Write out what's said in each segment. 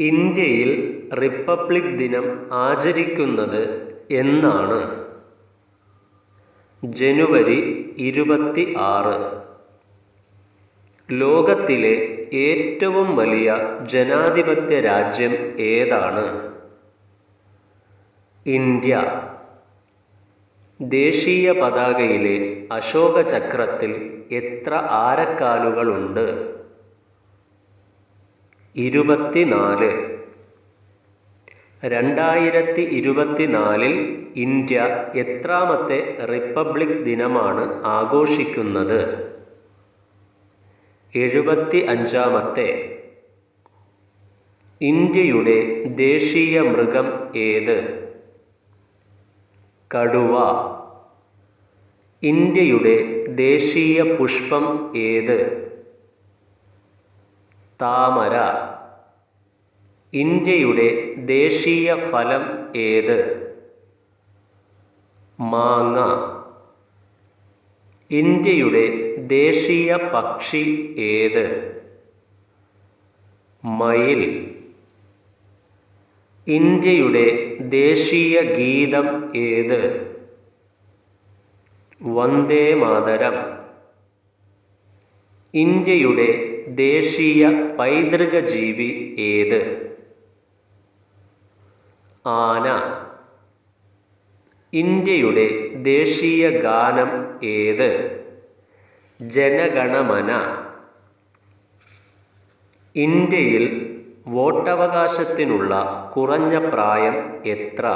ഇന്ത്യയിൽ റിപ്പബ്ലിക് ദിനം ആചരിക്കുന്നത് എന്നാണ്. ജനുവരി ഇരുപത്തി ആറ് ലോകത്തിലെ ഏറ്റവും വലിയ ജനാധിപത്യ രാജ്യം ഏതാണ്? ഇന്ത്യ. ദേശീയ പതാകയിലെ അശോക ചക്രത്തിൽ എത്ര ആരക്കാലുകളുണ്ട്? ഇരുപത്തിനാല്. രണ്ടായിരത്തി ഇരുപത്തിനാലിൽ ഇന്ത്യ എത്രാമത്തെ റിപ്പബ്ലിക് ദിനമാണ് ആഘോഷിക്കുന്നത്? എഴുപത്തി അഞ്ചാമത്തെ ഇന്ത്യയുടെ ദേശീയ മൃഗം ഏത്? കടുവ. ഇന്ത്യയുടെ ദേശീയ പുഷ്പം ഏത്? താമര. ഇന്ത്യയുടെ ദേശീയ ഫലം ഏത്? മാങ്ങ. ഇന്ത്യയുടെ ദേശീയ പക്ഷി ഏത്? മയിൽ. ഇന്ത്യയുടെ ദേശീയ ഗീതം ഏത്? വന്ദേ മാതരം. ഇന്ത്യയുടെ ദേശീയ പൈതൃക ജീവി ഏത്? ആന. ഇന്ത്യയുടെ ദേശീയ ഗാനം ഏത്? ജനഗണമന. ഇന്ത്യയിൽ വോട്ടവകാശത്തിനുള്ള കുറഞ്ഞ പ്രായം എത്ര?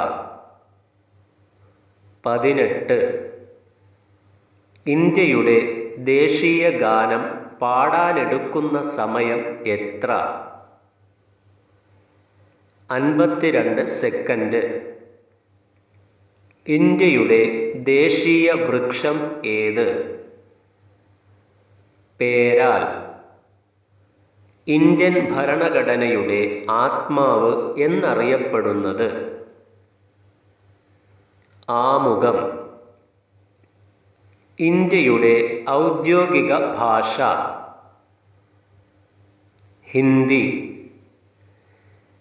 പതിനെട്ട്. ഇന്ത്യയുടെ ദേശീയ ഗാനം പാടാനെടുക്കുന്ന സമയം എത്ര? അൻപത്തിരണ്ട് സെക്കൻഡ്. ഇന്ത്യയുടെ ദേശീയ വൃക്ഷം ഏത്? പേരാൽ. ഇന്ത്യൻ ഭരണഘടനയുടെ ആത്മാവ് എന്നറിയപ്പെടുന്നത് ആമുഖം. ഇന്ത്യയുടെ ഔദ്യോഗിക ഭാഷ. ഹിന്ദി.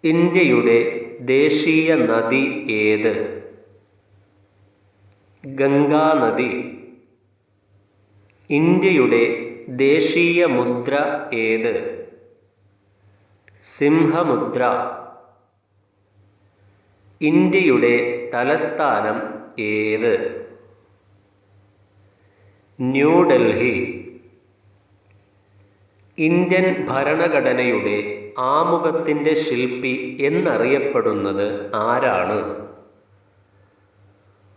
ഇന്ത്യയുടെ ദേശീയ നദി ഏത്? ഗംഗാനദി. ഇന്ത്യയുടെ ദേശീയ മുദ്ര ഏത്? സിംഹമുദ്ര. ഇന്ത്യയുടെ തലസ്ഥാനം ഏത്? ന്യൂഡൽഹി ഇന്ത്യൻ ഭരണഘടനയുടെ ആമുഖത്തിന്റെ ശില്പി എന്നറിയപ്പെടുന്നത് ആരാണ്?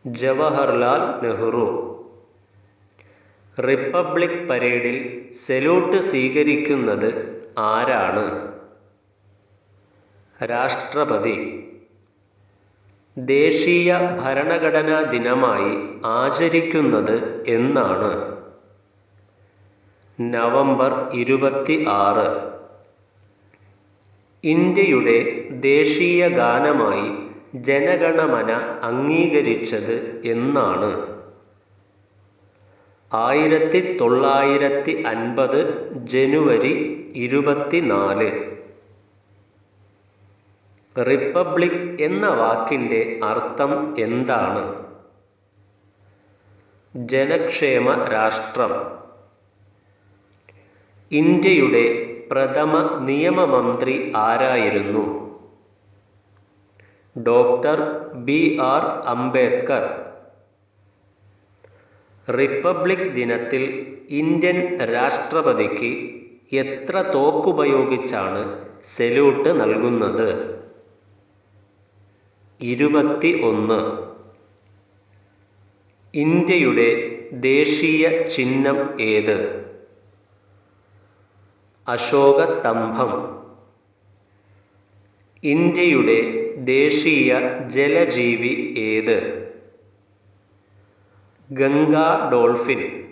ജവഹർലാൽ നെഹ്റു. റിപ്പബ്ലിക് പരേഡിൽ സെല്യൂട്ട് സ്വീകരിക്കുന്നത് ആരാണ്? രാഷ്ട്രപതി. ദേശീയ ഭരണഘടനാ ദിനമായി ആചരിക്കുന്നത് എന്നാണ്. നവംബർ ഇരുപത്തി ആറ് ഇന്ത്യയുടെ ദേശീയ ഗാനമായി ജനഗണമന അംഗീകരിച്ചത് എന്നാണ്. ആയിരത്തി തൊള്ളായിരത്തി അൻപത് ജനുവരി ഇരുപത്തിനാല്. റിപ്പബ്ലിക് എന്ന വാക്കിന്റെ അർത്ഥം എന്താണ്? ജനക്ഷേമ രാഷ്ട്രം. ഇന്ത്യയുടെ പ്രഥമ നിയമമന്ത്രി ആരായിരുന്നു? Doctor B R Ambedkar. Republic ദിനത്തിൽ ഇന്ത്യൻ രാഷ്ട്രപതിക്ക് എത്ര തോക്കുപയോഗിച്ചാണ് സെല്യൂട്ട് നൽകുന്നത്? ഇരുപത്തി ഒന്ന് ഇന്ത്യയുടെ ദേശീയ ചിഹ്നം ഏത്? അശോക സ്തംഭം ഇന്ത്യയുടെ ദേശീയ ജലജീവി ഏത്? ഗംഗാ ഡോൾഫിൻ.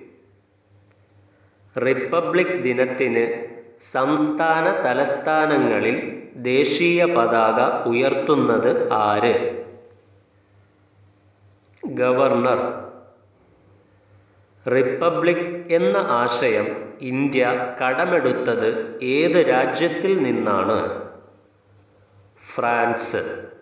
റിപ്പബ്ലിക് ദിനത്തിന് സംസ്ഥാന തലസ്ഥാനങ്ങളിൽ ദേശീയ പതാക ഉയർത്തുന്നത് ആര്? ഗവർണർ. റിപ്പബ്ലിക് എന്ന ആശയം ഇന്ത്യ കടമെടുത്തത് ഏത് രാജ്യത്തിൽ നിന്നാണ്? ഫ്രാൻസ്.